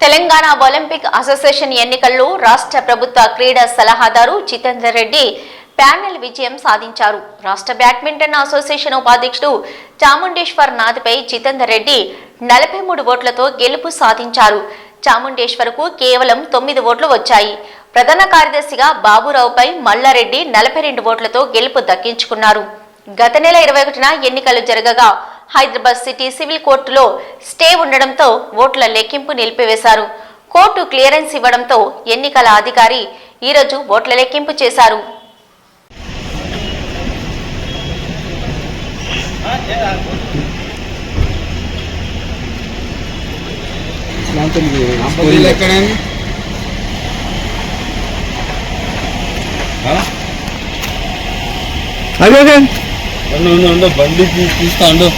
Telangana Olympic association ఎన్నికల్లో రాష్ట్ర ప్రభుత్వ క్రీడా సలహాదారు జితేందర్ రెడ్డి ప్యానెల్ విజయం సాధించారు. రాష్ట్ర బ్యాడ్మింటన్ అసోసియేషన్ ఉపాధ్యక్షుడు చాముండేశ్వర్ నాథ్పై జితేందర్ రెడ్డి నలభై మూడు ఓట్లతో గెలుపు సాధించారు. చాముండేశ్వర్కు కేవలం తొమ్మిది ఓట్లు వచ్చాయి. ప్రధాన కార్యదర్శిగా బాబురావుపై మల్లారెడ్డి నలభై రెండు ఓట్లతో గెలుపు దక్కించుకున్నారు. గత నెల ఇరవై ఒకటిన ఎన్నికలు జరగగా హైదరాబాద్ సిటీ సివిల్ కోర్టులో స్టే ఉండడంతో ఓట్ల లెక్కింపు నిలిపివేశారు. కోర్టు క్లియరెన్స్ ఇవ్వడంతో ఎన్నికల అధికారి ఈరోజు ఓట్ల లెక్కింపు చేశారు. అదే ఉండు ఉండు బండి తీస్తా ఉండు.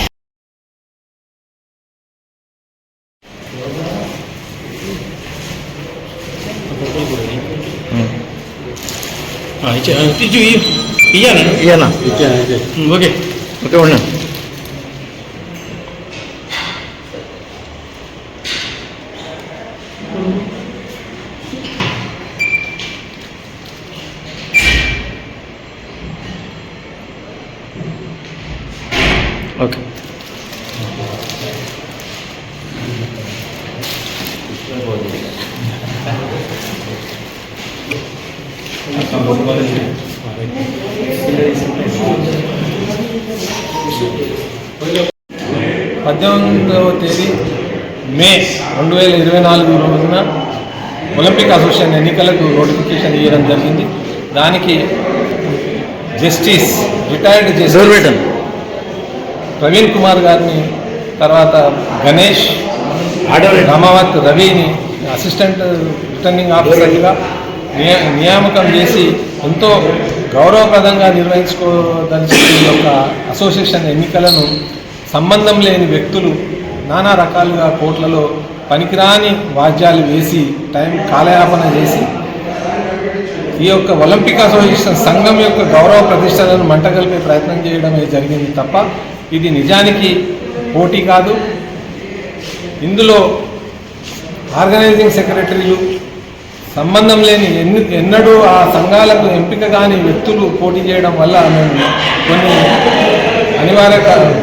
ఇయ్యానా ఓకే ఓకే ఉన్నా ఓకే పద్దెనిమిదవ తేదీ మే రెండు వేల ఇరవై నాలుగు రోజున ఒలింపిక్ అసోసియేషన్ ఎన్నికలకు నోటిఫికేషన్ ఇవ్వడం జరిగింది. దానికి justice retired justice Praveen Kumar గారిని తర్వాత గణేష్ రామావత్ రవిని అసిస్టెంట్ రిటర్నింగ్ ఆఫీసర్గా నియామకం చేసి ఎంతో గౌరవప్రదంగా నిర్వహించుకోదలిచిన ఈ యొక్క అసోసియేషన్ ఎన్నికలను సంబంధం లేని వ్యక్తులు నానా రకాలుగా కోట్లలో పనికిరాని వాద్యాలు వేసి టైం కాలయాపన చేసి ఈ యొక్క ఒలింపిక్ అసోసియేషన్ సంఘం యొక్క గౌరవ ప్రతిష్టలను మంటగలిపే ప్రయత్నం చేయడమే జరిగింది తప్ప ఇది నిజానికి పోటీ కాదు. ఇందులో ఆర్గనైజింగ్ సెక్రటరీలు సంబంధం లేని ఎన్ని ఎన్నడూ ఆ సంఘాలకు ఎంపిక కాని వ్యక్తులు పోటీ చేయడం వల్ల మేము కొన్ని అనివార్య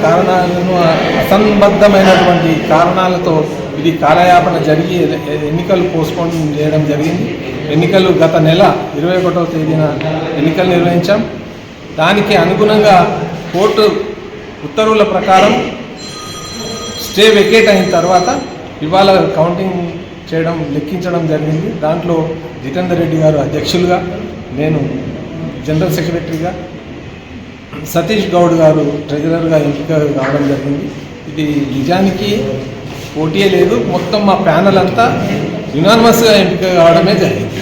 కారణాలను అసంబద్ధమైనటువంటి కారణాలతో ఇది కాలయాపన జరిగి ఎన్నికలు పోస్ట్పోన్ చేయడం జరిగింది. ఎన్నికలు గత నెల ఇరవై ఒకటవ తేదీన ఎన్నికలు నిర్వహించాం. దానికి అనుగుణంగా కోర్టు ఉత్తర్వుల ప్రకారం స్టే వెకేట్ అయిన తర్వాత ఇవాళ కౌంటింగ్ చేయడం లెక్కించడం జరిగింది. దాంట్లో జితేందర్ రెడ్డి గారు అధ్యక్షులుగా నేను జనరల్ సెక్రటరీగా సతీష్ గౌడ్ గారు ట్రెజరర్గా ఎంపిక కావడం జరిగింది. ఇది నిజానికి పోటీయే లేదు. మొత్తం మా ప్యానల్ అంతా యునానిమస్గా ఎంపిక కావడమే జరిగింది.